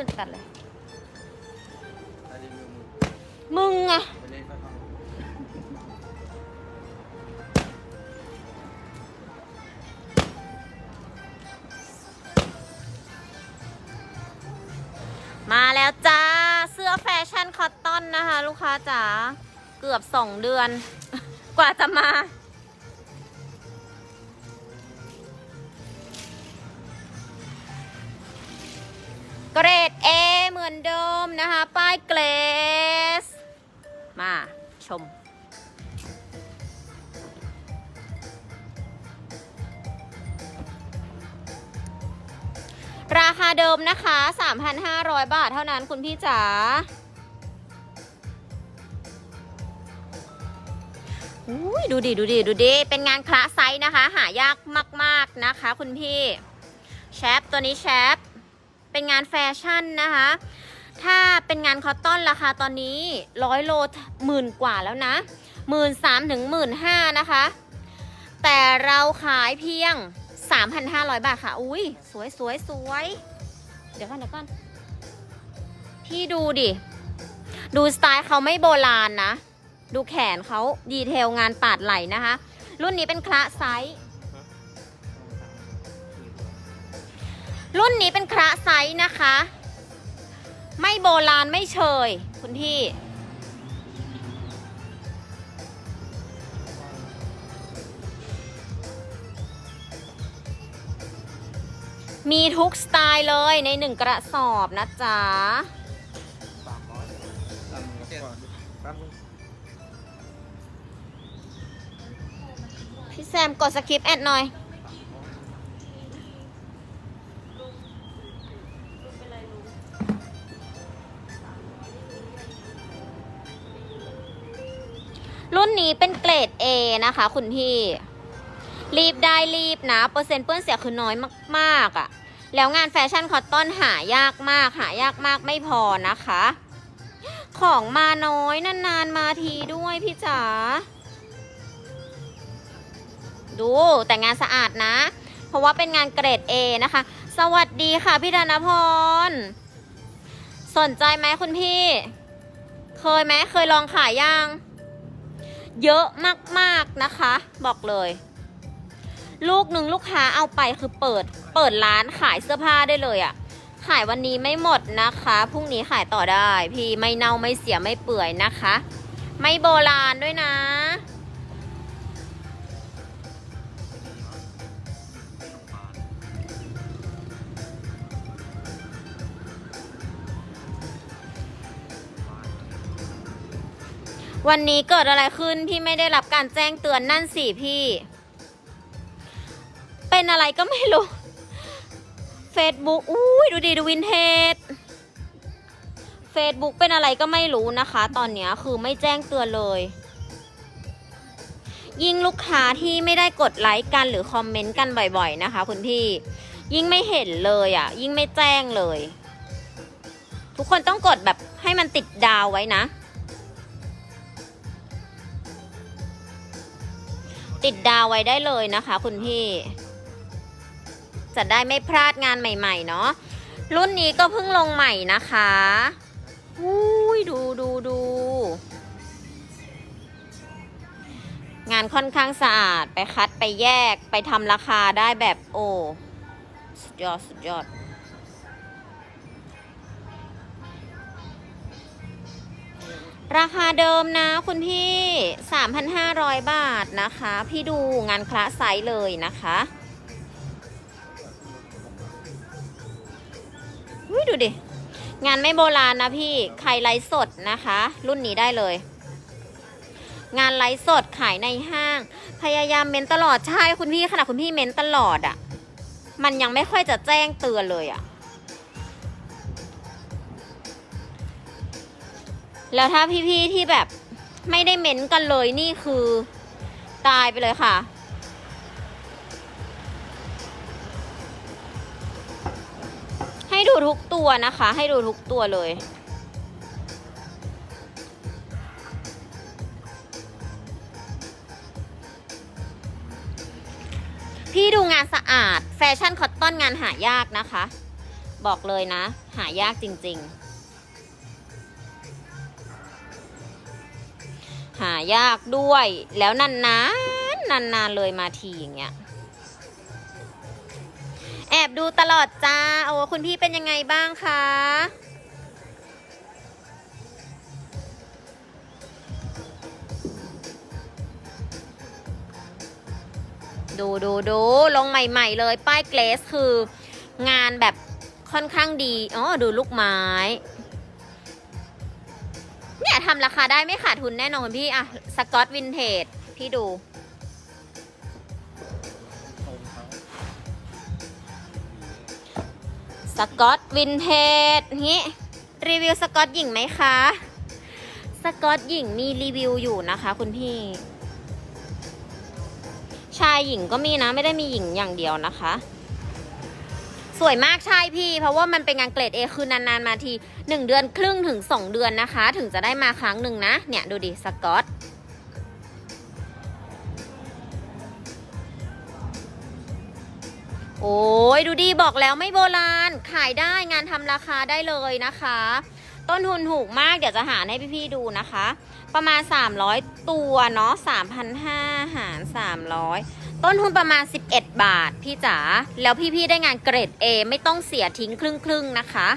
ขึ้นตัดเลยอันนี้มือมือมึงอะไปเล่นก็ทำมาแล้วจ้า เสื้อแฟชั่นคอตตอนนะคะ ลูกค้าจ๋าเกือบสองเดือน กว่าจะมา เกรด นะคะ ป้ายเกรส มาชม ราคาเดิมนะคะ 3,500 บาทเท่านั้นคุณพี่จ๋าดูดิ ดูดิ ดูดิ เป็นงานคละไซส์นะคะ หายากมาก ๆ นะคะ คุณพี่ แชปตัวนี้แชปเป็นงานแฟชั่นนะคะ ถ้าเป็นงานคอตตอนราคาตอนนี้ร้อยโลหมื่นกว่าแล้วนะหมื่นสามถึงหมื่นห้านะคะ แต่เราขายเพียง 3,500 บาทค่ะ อุ้ยสวยสวยสวย เดี๋ยวก่อนเดี๋ยวก่อนพี่ดูดิ ดูสไตล์เขาไม่โบราณนะ ดูแขนเขาดีเทลงานปาดไหลนะคะ รุ่นนี้เป็นคละไซส์รุ่นนี้เป็นคระไซส์นะคะ ไม่โบราณไม่เชย คุณพี่ มีทุกสไตล์เลยในหนึ่งกระสอบนะจ๊ะ พี่แซมกดสคริปต์แอดหน่อย นนี้เป็นเกรด A นะคะคุณพี่ รีบได้รีบนะ เปอร์เซ็นต์เปื้อนเสียคือน้อยมากๆอะ่ะ แล้วงานแฟชั่นคอตตอนหายากมาก หายากมากไม่พอนะคะ ของมาน้อยนานๆมาทีด้วยพี่จ๋า ดูแต่งานสะอาดนะ เพราะว่าเป็นงานเกรด A นะคะ สวัสดีค่ะพี่ธนพร สนใจไหมคุณพี่ เคยไหมเคยลองขายยัง เยอะมากๆนะคะ บอกเลย ลูกหนึ่งลูกค้าเอาไปคือเปิด เปิดร้านขายเสื้อผ้าได้เลยอะ่ะ ขายวันนี้ไม่หมดนะคะพรุ่งนี้ขายต่อได้ พี่ไม่เน่าไม่เสียไม่เปื่อยนะคะ ไม่โบราณด้วยนะ วันนี้เกิดอะไรขึ้นพี่ไม่ได้รับการแจ้งเตือนนั่นสิพี่ เป็นอะไรก็ไม่รู้ Facebook อุ้ยดูดีดูวินเทจ Facebook เป็นอะไรก็ไม่รู้นะคะ ตอนนี้คือไม่แจ้งเตือนเลย ยิ่งลูกค้าที่ไม่ได้กดไลค์กันหรือคอมเมนต์กันบ่อยๆนะคะ คุณพี่ ยิ่งไม่เห็นเลยอะ่ะ ยิ่งไม่แจ้งเลย ทุกคนต้องกดแบบให้มันติดดาวไว้นะ ติดดาวไว้ได้เลยนะคะคุณพี่ จะได้ไม่พลาดงานใหม่ๆเนาะรุ่นนี้ก็เพิ่งลงใหม่นะคะอุ้ยดูดูดู งานค่อนข้างสะอาดไปคัดไปแยกไปทำราคาได้แบบโอ้สุดยอด สุดยอด ราคาเดิมนะคุณพี่ 3,500 บาทนะคะ พี่ดูงานคละไซส์เลยนะคะอุ้ยดูดิ งานไม่โบราณนะพี่ ใครไลฟ์สดนะคะ รุ่นนี้ได้เลย งานไลฟ์สดขายในห้าง พยายามเม้นตลอด ใช่คุณพี่ขนาดคุณพี่เม้นตลอดอะ่ะ มันยังไม่ค่อยจะแจ้งเตือนเลยอะ่ะ แล้วถ้าพี่ๆที่แบบไม่ได้เม้นกันเลยนี่คือตายไปเลยค่ะ ให้ดูทุกตัวนะคะ ให้ดูทุกตัวเลย พี่ดูงานสะอาด แฟชั่นคอตตอนงานหายากนะคะ บอกเลยนะ หายากจริง ๆ หายากด้วย แล้วนานๆนานๆเลยมาทีอย่างเงี้ย แอบดูตลอดจ้า โอ้คุณพี่เป็นยังไงบ้างคะดูดูดูลงใหม่ ๆ เลย ป้ายเกรสคืองานแบบค่อนข้างดี อ๋อ ดูลูกไม้ เนี่ยทำราคาได้ไม่ขาดทุนแน่นอนพี่อะสกอตวินเทจพี่ดู สกอตวินเทจนี้รีวิวสกอตหญิงไหมคะ สกอตหญิงมีรีวิวอยู่นะคะคุณพี่ ชายหญิงก็มีนะไม่ได้มีหญิงอย่างเดียวนะคะ สวยมากใช่พี่ เพราะว่ามันเป็นงานเกรด A คือนานๆมาทีหนึ่งเดือนครึ่งถึงสองเดือนนะคะ ถึงจะได้มาครั้งหนึ่งนะ เนี่ยดูดิสกอตโอ้ยดูดีบอกแล้วไม่โบราณ ขายได้งานทำราคาได้เลยนะคะ ต้นทุนถูกมากเดี๋ยวจะหารให้พี่ๆดูนะคะ ประมาณ 300 ตัวเนาะ3,500หาร300 ต้นทุนประมาณ 11 บาท พี่จ๋า แล้วพี่ๆได้งานเกรด A ไม่ต้องเสียทิ้งครึ่งๆนะคะ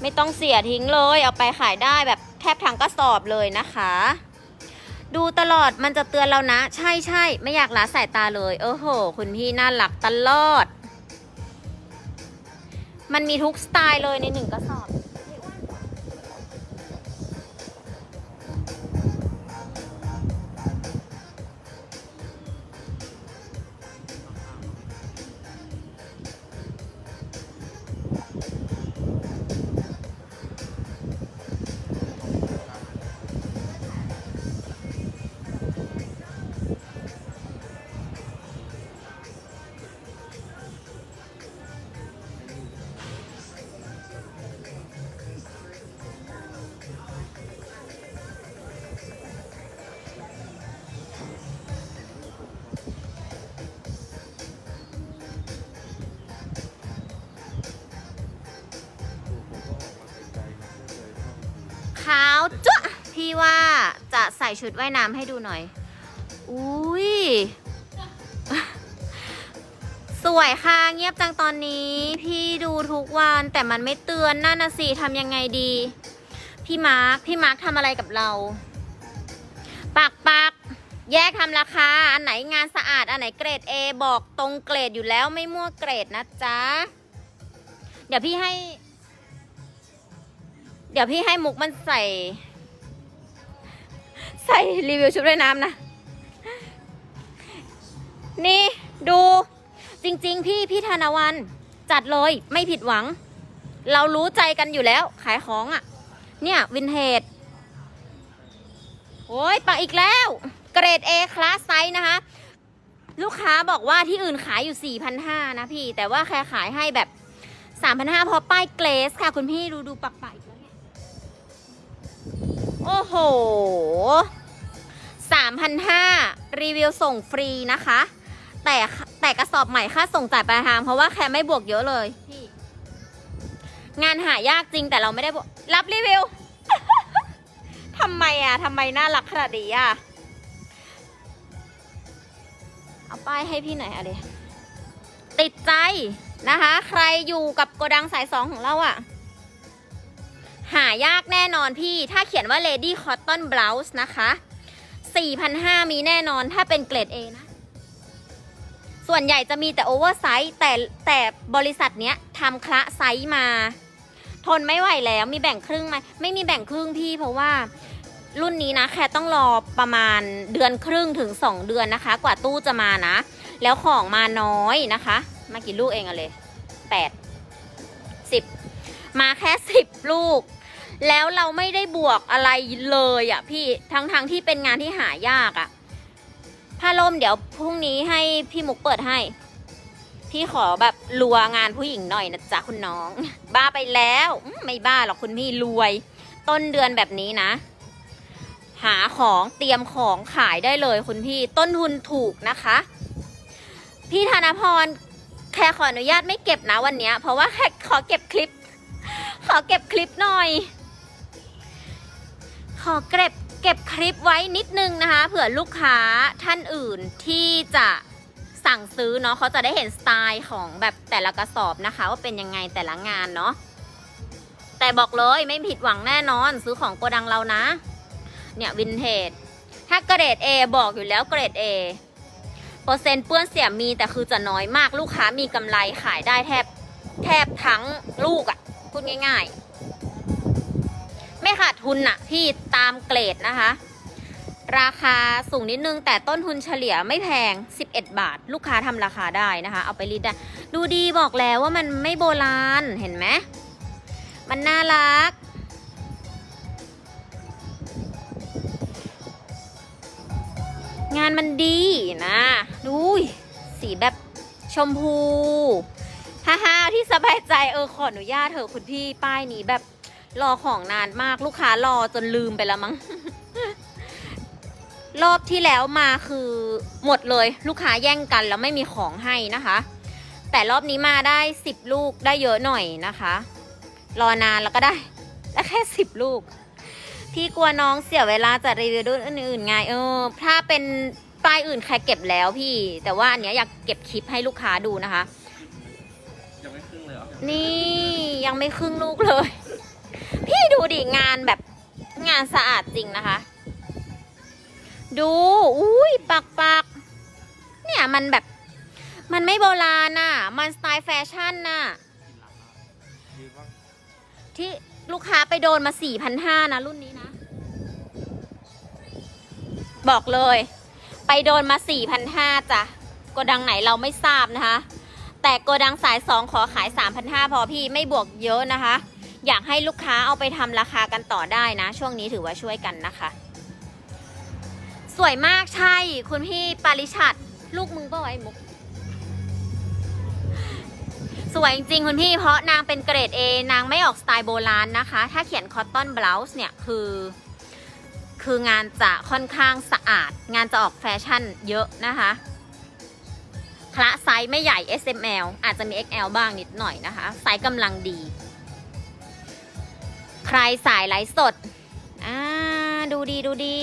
ไม่ต้องเสียทิ้งเลย เอาไปขายได้แบบแทบทั้งกระสอบเลยนะคะ ดูตลอดมันจะเตือนเรานะ ใช่ใช่ไม่อยากละสายตาเลยเออโห คุณพี่น่ารักตลอด มันมีทุกสไตล์เลยในหนึ่งกระสอบ ส่ชุดว่ายน้ำให้ดูหน่อย อุ้ย สวยค่ะ เงียบจังตอนนี้ พี่ดูทุกวันแต่มันไม่เตือนนั่นนะสิทำยังไงดี พี่มาร์ค พี่มาร์คทำอะไรกับเรา ปักปักแยกทำราคา อันไหนงานสะอาด อันไหนเกรด A บอกตรงเกรดอยู่แล้วไม่มั่วเกรดนะจ๊ะ เดี๋ยวพี่ให้ เดี๋ยวพี่ให้มุกมันใส่ ใส่รีวิวชุดว่ายน้ำนะ นี่ดูจริง ๆ พี่พี่ธนวันจัดเลยไม่ผิดหวัง เรารู้ใจกันอยู่แล้ว ขายของอะ่ะ เนี่ยวินเทจโอ้ยปักอีกแล้ว เกรด A คลาสไซส์นะคะ ลูกค้าบอกว่าที่อื่นขายอยู่ 4,500 นะพี่ แต่ว่าแค่ขายให้แบบ 3,500พราะป้ายเกรสค่ะ คุณพี่ดูดูปักปักอีกแล้ว โอ้โห3,500 รีวิวส่งฟรีนะคะ แต่แต่กระสอบใหม่ค่าส่งจ่ายปลายทางเพราะว่าแค่ไม่บวกเยอะเลย งานหายากจริงแต่เราไม่ได้บวกรับรีวิว ทำไมอะทำไมน่ารักขนาดนี้อะ เอาป้ายให้พี่หน่อยอะเดติดใจนะคะ ใครอยู่กับโกดังสายสองของเราอะ หายากแน่นอนพี่ ถ้าเขียนว่า Lady Cotton Blouse นะคะ 4,500 มีแน่นอนถ้าเป็นเกรด A นะ ส่วนใหญ่จะมีแต่โอเวอร์ไซส์แต่แต่บริษัทเนี้ยทำคละไซส์มา ทนไม่ไหวแล้วมีแบ่งครึ่งไหมไม่มีแบ่งครึ่งพี่เพราะว่ารุ่นนี้นะแค่ต้องรอประมาณเดือนครึ่งถึง 2 เดือนนะคะ กว่าตู้จะมานะ แล้วของมาน้อยนะคะ มากี่ลูกเองอะเลย8 มาแค่10ลูก แล้วเราไม่ได้บวกอะไรเลยอะ่ะพี่ทั้งๆทที่เป็นงานที่หายากอะ่ะผ้าล่มเดี๋ยวพรุ่งนี้ให้พี่มุกเปิดให้ พี่ขอแบบรัวงานผู้หญิงหน่อยนะจ๊ะคุณน้อง บ้าไปแล้วไม่บ้าหรอกคุณพี่รวย ต้นเดือนแบบนี้นะ หาของเตรียมของขายได้เลยคุณพี่ต้นทุนถูกนะคะ พี่ธนพรแค่ขออนุญาตไม่เก็บนะวันนี้เพราะว่าแค่ขอเก็บคลิป ขอเก็บคลิปหน่อย ขอเก็บเก็บคลิปไว้นิดนึงนะคะ เผื่อลูกค้าท่านอื่นที่จะสั่งซื้อเนาะเขาจะได้เห็นสไตล์ของแบบแต่ละกระสอบนะคะ ว่าเป็นยังไงแต่ละงานเนาะแต่บอกเลยไม่ผิดหวังแน่นอนซื้อของโกดังเรานะ เนี่ยวินเทจถ้าเกรด A บอกอยู่แล้วเกรด A เปอร์เซ็นต์เปื้อนเสียมีแต่คือจะน้อยมากลูกค้ามีกำไรขายได้แทบแทบทั้งลูกอะ่ะ พูดง่ายๆ ไม่ขาดทุนน่ะพี่ตามเกรดนะคะ ราคาสูงนิดนึง แต่ต้นทุนเฉลี่ยไม่แพง 11 บาท ลูกค้าทำราคาได้นะคะ เอาไปรีดได้ ดูดีบอกแล้วว่ามันไม่โบราณเห็นไหมมันน่ารักงานมันดีนะดูสีแบบชมพู ฮ่าฮ่าที่สบายใจเออขออนุญาตเถอะคุณพี่ป้ายนี้แบบรอของนานมากลูกค้ารอจนลืมไปแล้วมั้ง รอบที่แล้วมาคือหมดเลย ลูกค้าแย่งกันแล้วไม่มีของให้นะคะ แต่รอบนี้มาได้10ลูกได้เยอะหน่อยนะคะ รอนานแล้วก็ได้ได้แค่10ลูก พี่กลัวน้องเสียเวลาจัดรีวิวรุ่นอื่นๆไงเออ ถ้าเป็นป้ายอื่นใครเก็บแล้วพี่ แต่ว่าอันเนี้ยอยากเก็บคลิปให้ลูกค้าดูนะคะ นี่ยังไม่ครึ่งลูกเลย พี่ดูดิงานแบบงานสะอาดจริงนะคะ ดู อุ้ยปักปักเนี่ยมันแบบ มันไม่โบราณน่ะ มันสไตล์แฟชั่นน่ะ ที่ลูกค้าไปโดนมาสี่พันห้านะ รุ่นนี้นะ บอกเลย ไปโดนมาสี่พันห้าจ้ะกดังไหนเราไม่ทราบนะคะ แต่โกดังสายสองขอขายสามพันห้าพอพี่ไม่บวกเยอะนะคะ อยากให้ลูกค้าเอาไปทำราคากันต่อได้นะ ช่วงนี้ถือว่าช่วยกันนะคะ สวยมากใช่คุณพี่ปาริชัด ลูกมึงเปล่าไอ้มุก สวยจริงคุณพี่เพราะนางเป็นเกรด A นางไม่ออกสไตล์โบราณนะคะ ถ้าเขียนคอตตอนบล u ส์เนี่ยคือคืองานจะค่อนข้างสะอาด งานจะออกแฟชั่นเยอะนะคะ คละไซส์ไม่ใหญ่ S M L อาจจะมี X L บ้างนิดหน่อยนะคะ ไซส์กำลังดี ใครสายไลฟ์สด อ่า ดูดีดูดี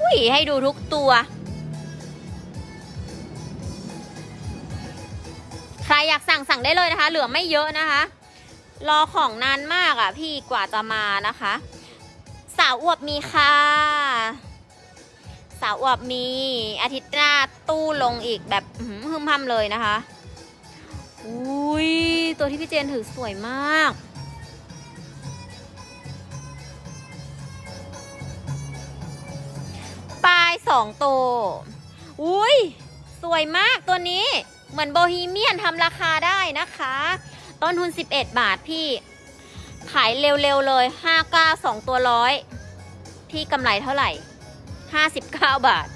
อุ้ยให้ดูทุกตัว ใครอยากสั่งสั่งได้เลยนะคะ เหลือไม่เยอะนะคะ รอของนานมากอะ พี่กว่าจะมานะคะ สาวอวบมีค่ะาวอวบมีอาทิตย์หน้าตู้ลงอีกแบบหึมพัมเลยนะคะ อุ้ยตัวที่พี่เจนถือสวยมาก ปลายสองโตวอุ้ยสวยมากตัวนี้ เหมือนโบฮีเมียนทำราคาได้นะคะ ต้นทุน 11 บาทพี่ ขายเร็วๆเลย 5 9 2 ตัวร้อยพี่กำไรเท่าไหร่ 59 บาท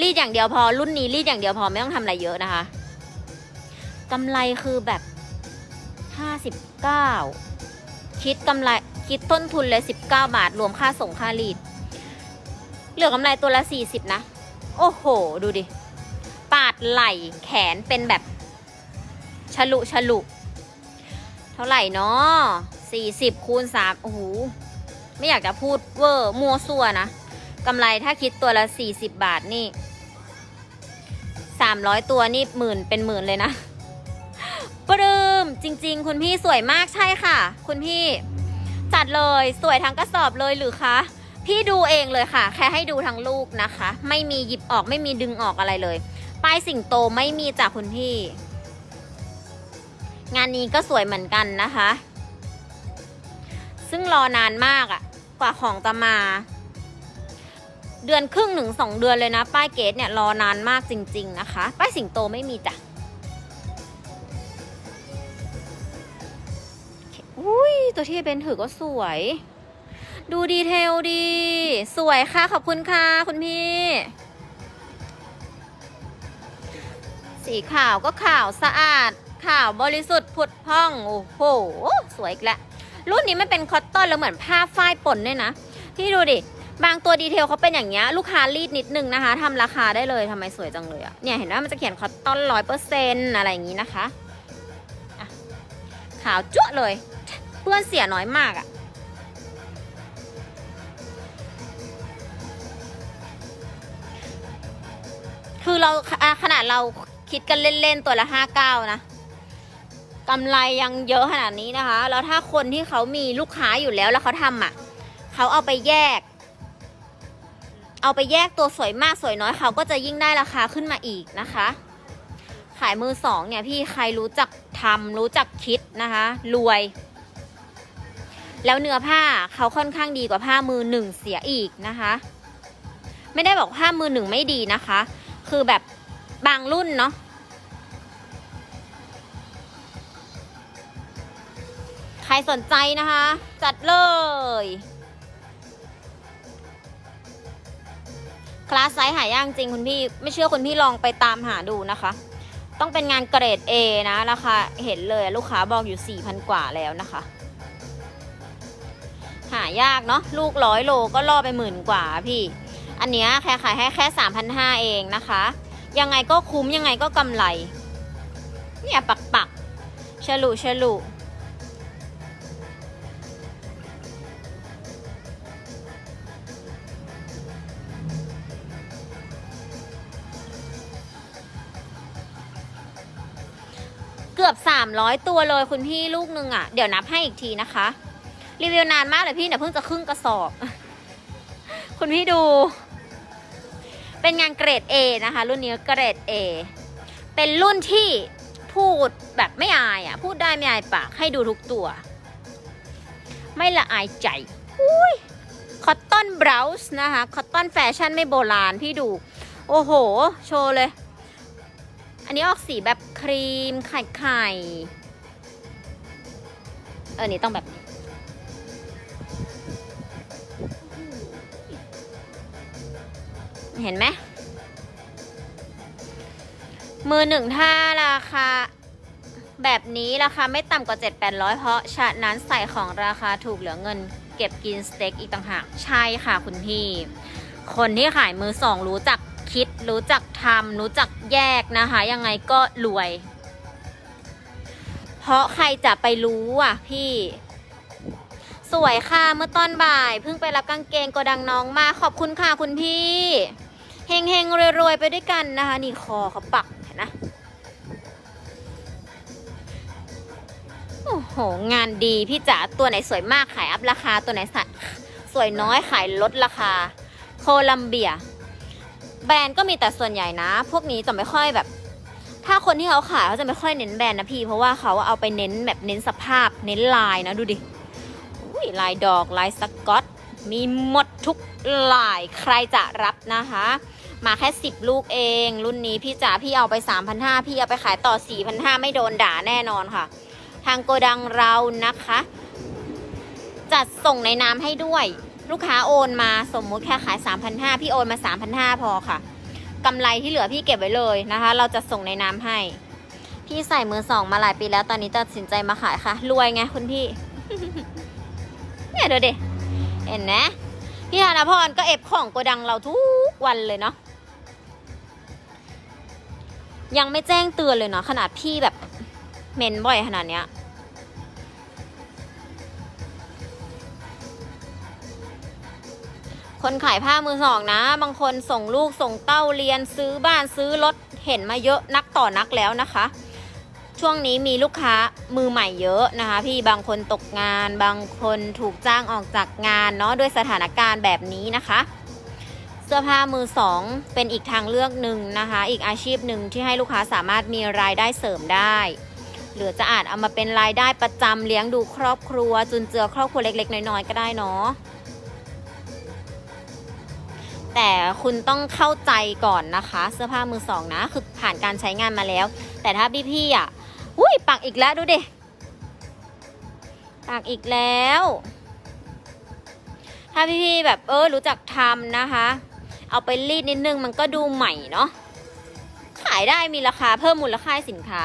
รีดอย่างเดียวพอรุ่นนี้รีดอย่างเดียวพอไม่ต้องทำอะไรเยอะนะคะกำไรคือแบบ 59 คิดกำไรคิดต้นทุนเลย 19 บาท รวมค่าส่งค่ารีด เหลือกำไรตัวละ 40 นะ โอ้โห ดูดิ ปาดไหล่แขนเป็นแบบฉลุฉลุเท่าไหร่เนาะ40คูณ3โอ้โหไม่อยากจะพูดเวอร์มัวซัวนะ กำไรถ้าคิดตัวละ 40 บาทนี่ 300 ตัวนี่หมื่นเป็นหมื่นเลยนะปรื้มจริง ๆ คุณพี่สวยมากใช่ค่ะ คุณพี่จัดเลยสวยทั้งกระสอบเลยหรือคะ พี่ดูเองเลยค่ะ แค่ให้ดูทั้งลูกนะคะ ไม่มีหยิบออกไม่มีดึงออกอะไรเลยป้ายสิงโตไม่มีจากคุณพี่ งานนี้ก็สวยเหมือนกันนะคะ ซึ่งรอนานมากอะกว่าของจะมา เดือนครึ่งหนึ่งสองเดือนเลยนะ ป้ายเกตเนี่ยรอนานมากจริง ๆนะคะ ป้ายสิงโตไม่มีจ้ะอุ้ยตัวที่เป็นถือก็สวย ดูดีเทลดี สวยค่ะ ขอบคุณค่ะคุณพี่ สีขาวก็ขาวสะอาดขาวบริสุทธิ์ผุดพอง โอ้โห สวยอีกแล้วรุ่นนี้มันเป็นคอตตอนแล้วเหมือนผ้าฝ้ายป่นด้วยนะ พี่ดูดิ บางตัวดีเทลเขาเป็นอย่างเงี้ยลูกค้ารีดนิดนึงนะคะทำราคาได้เลยทำไมสวยจังเลยอะเนี่ยเห็นว่ามันจะเขียนคอตตอนร้อยเปอร์เซ็นต์อะไรอย่างงี้นะคะะขาวจั่วเลย เพื่อนเสียน้อยมากอะคือเราขนาดเราคิดกันเล่นๆตัวละห้าเก้านะกำไรยังเยอะขนาดนี้นะคะ แล้วถ้าคนที่เขามีลูกค้าอยู่แล้วแล้วเขาทำอะเขาเอาไปแยก เอาไปแยกตัวสวยมากสวยน้อยเขาก็จะยิ่งได้ราคาขึ้นมาอีกนะคะ ขายมือสองเนี่ยพี่ใครรู้จักทำรู้จักคิดนะคะ รวย แล้วเนื้อผ้าเขาค่อนข้างดีกว่าผ้ามือหนึ่งเสียอีกนะคะ ไม่ได้บอกผ้ามือหนึ่งไม่ดีนะคะ คือแบบบางรุ่นเนาะใครสนใจนะคะ จัดเลย ลาสไซส์หายากจริงคุณพี่ ไม่เชื่อคุณพี่ลองไปตามหาดูนะคะ ต้องเป็นงานเกรด A นะราคาเห็นเลยลูกค้าบอกอยู่ 4,000 กว่าแล้วนะคะ หายากเนาะลูกร้อยโลก็ล่อไปหมื่นกว่าพี่ อันเนี้ยแค่ขายให้แค่ 3,500 เองนะคะ ยังไงก็คุ้มยังไงก็กำไร เนี่ยปักปักฉลุฉลุ 300 ตัวเลยคุณพี่ลูกหนึ่งอะ่ะ เดี๋ยวนับให้อีกทีนะคะ รีวิวนานมากเลยพี่เดี๋ยวเพิ่งจะครึ่งกระสอบ คุณพี่ดู เป็นงานเกรด A นะคะ รุ่นนี้เกรด A เป็นรุ่นที่พูดแบบไม่อายอะ่ะ พูดได้ไม่อายปากให้ดูทุกตัว ไม่ละอายใจอุ้ยคอตตอนบราวส์นะคะ คอตตอนแฟชั่นไม่โบราณพี่ดู โอ้โห โชว์เลย อันนี้ออกสีแบบครีมไข่ไข่เออนี่ต้องแบบนี้เห็นไหมมือหนึ่งถ้าราคาแบบนี้ราคาไม่ต่ำกว่า 7 8 0 0 เพราะฉะนั้นใส่ของราคาถูกเหลือเงิน เก็บกินสเต็กอีกต่างหาก ใช่ค่ะคุณพี่ คนที่ขายมือสองรู้จัก คิด รู้จักทำรู้จักแยกนะคะ ยังไงก็รวย เพราะใครจะไปรู้อะพี่ สวยค่ะเมื่อตอนบ่าย เพิ่งไปรับกางเกงกดังน้องมาขอบคุณค่ะคุณพี่เฮงเฮงๆรวยๆไปด้วยกันนะคะ นี่คอเขาปักเห็นนะโอ้โห งานดีพี่จ๋าตัวไหนสวยมากขายอัพราคาตัวไหนสวยน้อยขายลดราคา โคลัมเบีย แบรนด์ก็มีแต่ส่วนใหญ่นะ พวกนี้จะไม่ค่อยแบบ ถ้าคนที่เขาขายเขาจะไม่ค่อยเน้นแบรนด์นะพี่ เพราะว่าเขาเอาไปเน้นแบบเน้นสภาพ เน้นลายนะดูดิอุ้ยลายดอกลายสกอต มีหมดทุกลายใครจะรับนะคะ มาแค่ 10 ลูกเอง รุ่นนี้พี่จ๋าพี่เอาไป 3,500พี่เอาไปขายต่อ 4,500ไม่โดนด่าแน่นอนค่ะ ทางโกดังเรานะคะ จัดส่งในน้ำให้ด้วย ลูกค้าโอนมาสมมุติแค่ขาย 3,500 พี่โอนมา 3,500 พอค่ะกำไรที่เหลือพี่เก็บไว้เลยนะคะ เราจะส่งในน้ำให้ พี่ใส่มือสองมาหลายปีแล้วตอนนี้ตัดสินใจมาขายค่ะ รวยไงคุณพี่ เนี่ยดูดิเห็นนะพี่ธนพรก็เอฟของโกดังเราทุกวันเลยเนาะยังไม่แจ้งเตือนเลยเนาะขนาดพี่แบบเมนบ่อยขนาดเนี้ย คนขายผ้ามือสองนะ บางคนส่งลูกส่งเต้าเรียนซื้อบ้านซื้อรถเห็นมาเยอะนักต่อนักแล้วนะคะ ช่วงนี้มีลูกค้ามือใหม่เยอะนะคะ พี่บางคนตกงาน บางคนถูกจ้างออกจากงานเนาะด้วยสถานการณ์แบบนี้นะคะเสื้อผ้ามือสองเป็นอีกทางเลือกหนึ่งนะคะ อีกอาชีพหนึ่งที่ให้ลูกค้าสามารถมีรายได้เสริมได้ หรือจะอาจเอามาเป็นรายได้ประจำเลี้ยงดูครอบครัว จุนเจือครอบครัวเล็ก ๆ น้อยๆก็ได้เนาะ แต่คุณต้องเข้าใจก่อนนะคะ เสื้อผ้ามือสองนะคือผ่านการใช้งานมาแล้ว แต่ถ้าพี่พี่ๆอะอุ้ยปักอีกแล้วดูดิปักอีกแล้ว ถ้าพี่พี่ๆแบบเออรู้จักทำนะคะ เอาไปรีดนิดนึงมันก็ดูใหม่เนาะขายได้มีราคาเพิ่มมูลค่าสินค้า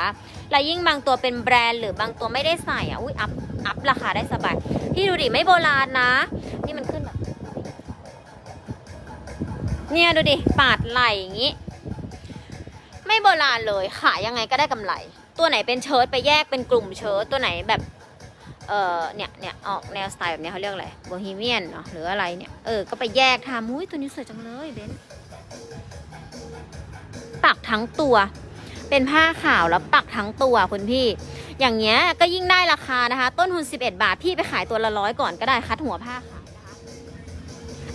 แล้วยิ่งบางตัวเป็นแบรนด์หรือบางตัวไม่ได้ใส่อะอุ้ยอัพอัพราคาได้สบาย พี่ดูดิไม่โบราณนะ นี่มันขึ้น เนี่ยดูดิ ปาดไหลอย่างงี้ ไม่โบราณเลยขายยังไงก็ได้กำไร ตัวไหนเป็นเชิ้ตไปแยกเป็นกลุ่มเชิ้ตตัวไหนแบบ เออเนี่ยเนี่ยออกแนวสไตล์แบบนี้เขาเรียกอะไรโบฮีเมียนเนาะหรืออะไรเนี่ย เออ ก็ไปแยกทำอุ้ยตัวนี้สวยจังเลยเบนปักทั้งตัว เป็นผ้าขาวแล้วปักทั้งตัวคุณพี่ อย่างเงี้ยก็ยิ่งได้ราคานะคะ ต้นทุน11 บาทพี่ไปขายตัวละร้อยก่อนก็ได้คัดหัวผ้าขายนะคะ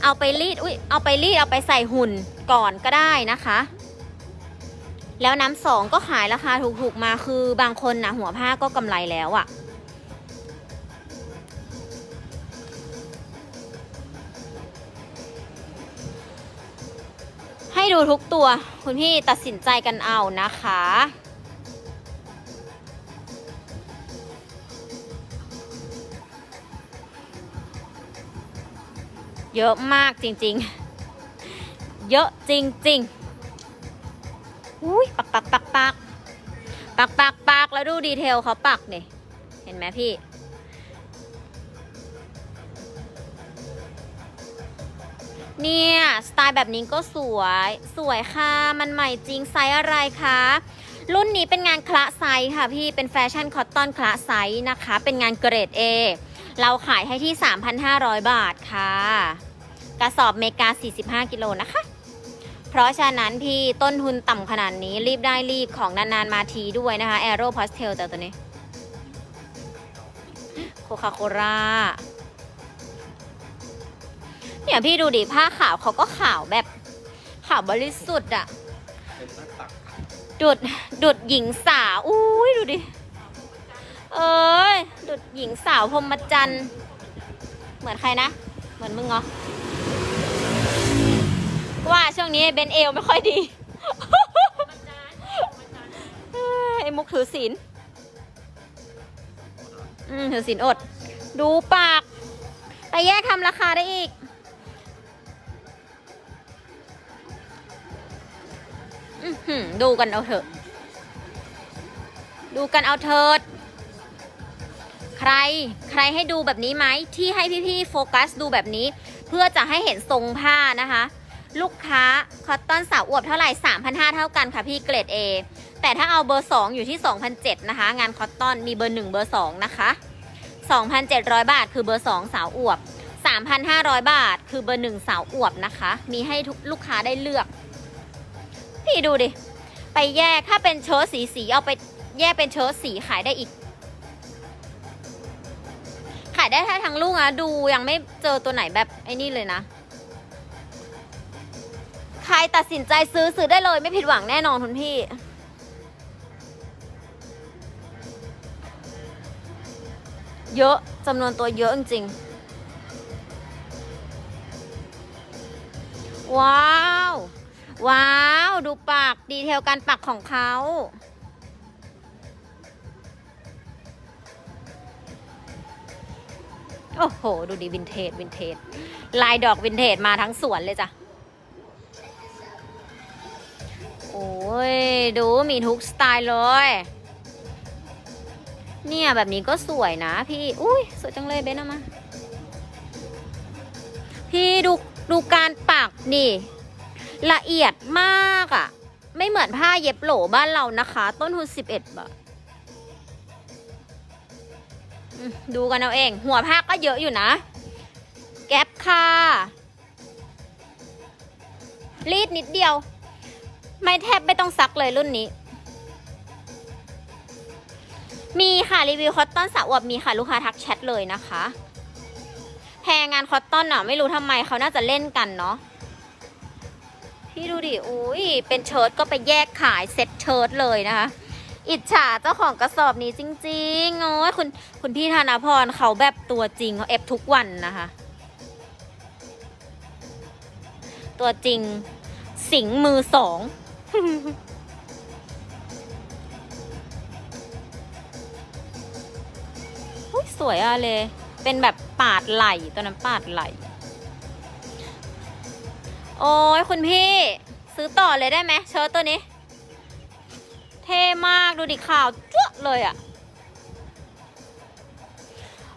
เอาไปรีดอุ้ยเอาไปรีดเอาไปใส่หุ่นก่อนก็ได้นะคะ แล้วน้ำสองก็ขายราคาถูกๆมาคือบางคนนะหัวผ้าก็กำไรแล้วอะ่ะให้ดูทุกตัวคุณพี่ตัดสินใจกันเอานะคะ เยอะมากจริงๆ เยอะจริงๆอุ้ยปักปักปักปักปักปักปักแล้วดูดีเทลเขาปักเนี่ยเห็นไหมพี่ เนี่ยสไตล์แบบนี้ก็สวยสวยค่ะ มันใหม่จริงไซส์อะไรคะรุ่นนี้เป็นงานคละไซส์ค่ะพี่เป็นแฟชั่นคอตตอนคละไซส์นะคะ เป็นงานเกรด A เราขายให้ที่ 3,500 บาทค่ะ กระสอบเมกา 45 กิโลนะคะ เพราะฉะนั้นพี่ต้นทุนต่ำขนาดนี้รีบได้รีบของนานๆมาทีด้วยนะคะ a อ r o Pastel แต่ตัวนี้ โคคาโคล่าเนี่ยพี่ดูดิผ้าขาวเขาก็ขาวแบบขาวบริสุทธิ์อะเป็นหน้าตักดุดดุดหญิงสาวอุ้ยดูดิ เอ้ย ดุดหญิงสาวพรหมจันทร์เหมือนใครนะ เหมือนมึงเหรอ ว่าช่วงนี้เบนเอลไม่ค่อยดีเอ้ยไอ้มุกถือศีล อืมถือศีลอด ดูปากแต่แยกทำราคาได้อีก อื้อหือดูกันเอาเถอะ ดูกันเอาเถิด ใครใครให้ดูแบบนี้ไหมที่ให้พี่ๆโฟกัสดูแบบนี้ เพื่อจะให้เห็นทรงผ้านะคะ ลูกค้าคอตตอนสาวอวบเท่าไหร่3,500 เท่ากันค่ะพี่เกรด A แต่ถ้าเอาเบอร์ 2 อยู่ที่ 2,007นะคะ งานคอตตอนมีเบอร์ 1 เบอร์ 2 นะคะ 2,700 บาทคือเบอร์ 2 สาวอวบ 3,500 บาท คือเบอร์ 1 สาวอวบนะคะ มีให้ทุกลูกค้าได้เลือก พี่ดูดิ ไปแยกถ้าเป็นเชิ้ตสีสีเอาไปแยกเป็นเชิ้ตสีขายได้อีก ได้แค่ทั้งลูกนะดูยังไม่เจอตัวไหนแบบไอ้นี่เลยนะ ใครตัดสินใจซื้อซื้อได้เลยไม่ผิดหวังแน่นอนคุณพี่เยอะจำนวนตัวเยอะจริงๆว้าว ว้าว ดูปาก ดีเทลการปักของเขา โอ้โห ดูดิวินเทจวินเทจ ลายดอกวินเทจมาทั้งสวนเลยจ้ะ โอ้ย ดูมีทุกสไตล์เลย เนี่ยแบบนี้ก็สวยนะพี่ อุ้ยสวยจังเลยเบนเอามา พี่ดูดูการปักนี่ละเอียดมากอะ่ะ ไม่เหมือนผ้าเย็บโหลบ้านเรานะคะ ต้นทุน11 บาทอืม ดูกันเอาเอง หัวผ้าก็เยอะอยู่นะ แก๊ปค่ะรีดนิดเดียว ไม่แทบไม่ต้องซักเลยรุ่นนี้ มีค่ะรีวิวคอตตอนสาวอวบมีค่ะลูกค้าทักแชทเลยนะคะ แพรงานคอตตอนอะ ไม่รู้ทำไมเขาน่าจะเล่นกันเนาะพี่ดูดิ อุ้ยเป็นเชิ้ตก็ไปแยกขายเซ็ตเชิ้ตเลยนะคะ อิจฉาเจ้าของกระสอบนี้จริงๆโอ้ยคุณคุณพี่ธนาพรเขาแบบตัวจริงเขาเอฟทุกวันนะคะ ตัวจริงสิงมือสองอุ๊ยสวยอะเลย เป็นแบบปาดไหลตัวนั้นปาดไหล โอ้ยคุณพี่ ซื้อต่อเลยได้ไหมเชิ้ตตัวนี้ ท่มากดูดิข่าวเจ้วะเลยอะ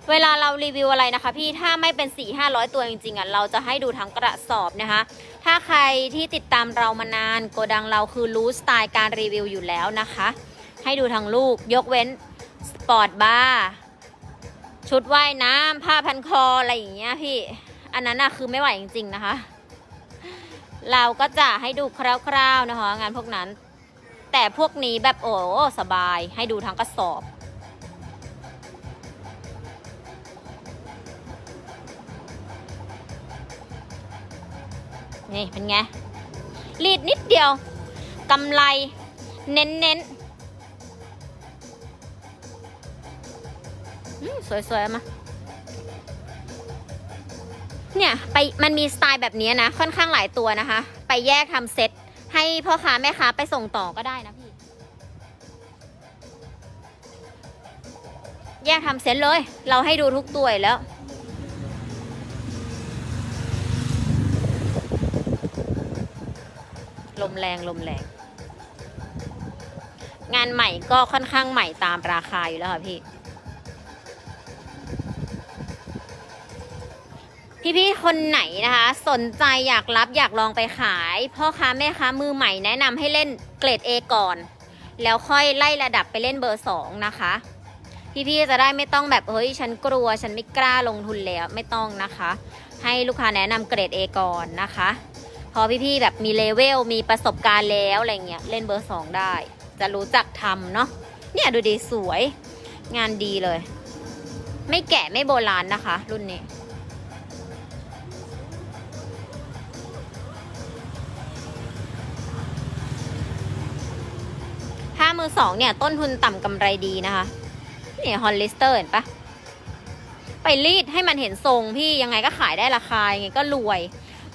เวลาเรารีวิวอะไรนะคะ พี่ถ้าไม่เป็น 4 500 ตัวจริงๆอะเราจะให้ดูทั้งกระสอบนะคะ ถ้าใครที่ติดตามเรามานานโกดังเราคือรู้สไตล์การรีวิวอยู่แล้วนะคะ ให้ดูทางลูกยกเว้นสปอร์ตบาร์ชุดว่ายน้ำผ้าพันคออะไรอย่างเงี้ยพี่ อันนั้นอะคือไม่ไหวจริงๆนะคะ เราก็จะให้ดูคร่าวๆนะคะ งานพวกนั้น แต่พวกนี้แบบโอ้สบายให้ดูทั้งกระสอบ นี่เป็นไงรีดนิดเดียวกำไรเน้นเน้นสวยๆมาเนี่ยไปมันมีสไตล์แบบนี้นะ ค่อนข้างหลายตัวนะคะ ไปแยกทำเซ็ต พ่อค้าแม่ค้าไปส่งต่อก็ได้นะพี่ แยกทำเซ็ตเลย เราให้ดูทุกตัวแล้ว ลมแรงลมแรง งานใหม่ก็ค่อนข้างใหม่ตามราคาอยู่แล้วค่ะพี่ พี่ๆคนไหนนะคะ สนใจอยากรับอยากลองไปขาย พ่อค้าแม่ค้ามือใหม่แนะนำให้เล่นเกรด A ก่อน แล้วค่อยไล่ระดับไปเล่นเบอร์ 2 นะคะ พี่ๆจะได้ไม่ต้องแบบเฮ้ยฉันกลัว ฉันไม่กล้าลงทุนแล้วไม่ต้องนะคะ ให้ลูกค้าแนะนำเกรด A ก่อนนะคะ พอพี่ๆแบบมีเลเวลมีประสบการณ์แล้วอะไรเงี้ยเล่นเบอร์ 2 ได้ จะรู้จักทำเนาะเนี่ยดูดีสวย งานดีเลย ไม่แก่ไม่โบราณนะคะ รุ่นนี้ มือสองเนี่ย ต้นทุนต่ำกำไรดีนะคะ นี่ฮอลลิสเตอร์เห็นปะไปรีดให้มันเห็นทรงพี่ยังไงก็ขายได้ราคายังไงก็รวย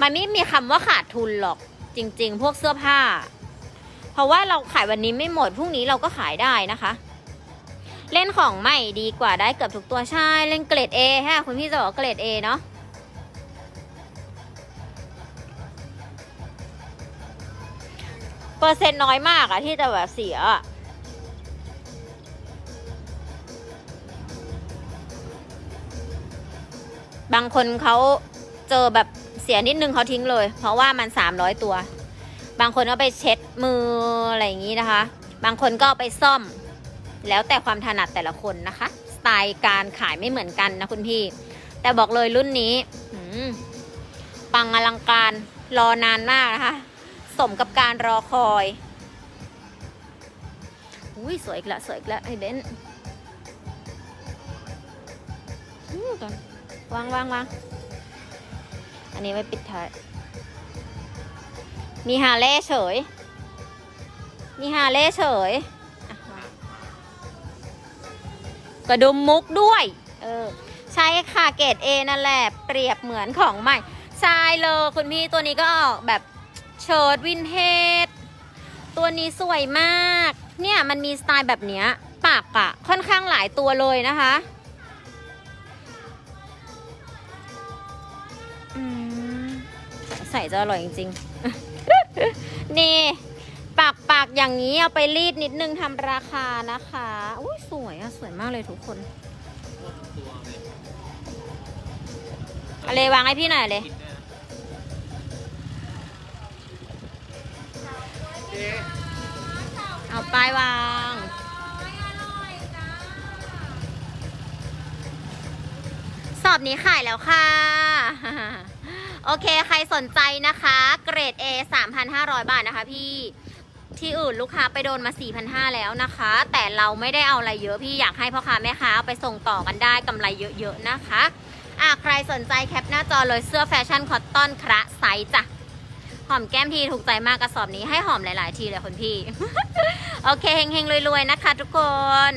มันไม่มีคำว่าขาดทุนหรอกจริง ๆ พวกเสื้อผ้า เพราะว่าเราขายวันนี้ไม่หมดพรุ่งนี้เราก็ขายได้นะคะ เล่นของใหม่ดีกว่าได้เกือบทุกตัวใช่เล่นเกรด A ฮะคุณพี่จะบอกเกรด A เนาะเปอร์เซ็นต์น้อยมากอะที่จะแบบเสียอะ บางคนเขาเจอแบบเสียนิดนึงเขาทิ้งเลย เพราะว่ามัน300ตัว บางคนก็ไปเช็ดมืออะไรอย่างนี้นะคะ บางคนก็ไปซ่อม แล้วแต่ความถนัดแต่ละคนนะคะ สไตล์การขายไม่เหมือนกันนะคุณพี่ แต่บอกเลยรุ่นนี้ปังอลังการรอนานมากนะคะ สมกับการรอคอยอุ้ยสวยอีกแล้วสวยอีกแล้วไอ้เบนซ์ก่อน วางวางวางอันนี้ไว้ปิดท้ายมีฮาเล่เฉยมีฮาเล่เฉย กระดุมมุกด้วย เออ ใช่ค่ะเกรดเอนั่นแหละ เปรียบเหมือนของใหม่ใช่เลยคุณพี่ตัวนี้ก็ออกแบบเชิ้ตวินเทจตัวนี้สวยมาก เนี่ยมันมีสไตล์แบบเนี้ยปากอะค่อนข้างหลายตัวเลยนะคะ ใส่จะอร่อยจริงๆ นี่ ปากปากอย่างนี้เอาไปรีดนิดนึงทำราคานะคะ อุ้ยสวยอะสวยมากเลยทุกคนเลยเอาเลยวางให้พี่หน่อยเลยเจ๊เอาป้ายวาง อบนี้ขายแล้วค่ะ โอเคใครสนใจนะคะ เกรด A 3,500 บาทนะคะพี่ที่อื่นลูกค้าไปโดนมา 4,500 แล้วนะคะ แต่เราไม่ได้เอาอะไรเยอะพี่อยากให้พ่อค้าแม่ค้าไปส่งต่อกันได้กำไรเยอะๆนะคะอะใครสนใจแคปหน้าจอเลยเสื้อแฟชั่นคอตตอนคระไซส์จ้ะหอมแก้มทีถูกใจมากกระสอบนี้ให้หอมหลาย ๆ ทีเลยคุณพี่ โอเคเฮงๆรวยๆนะคะทุกคน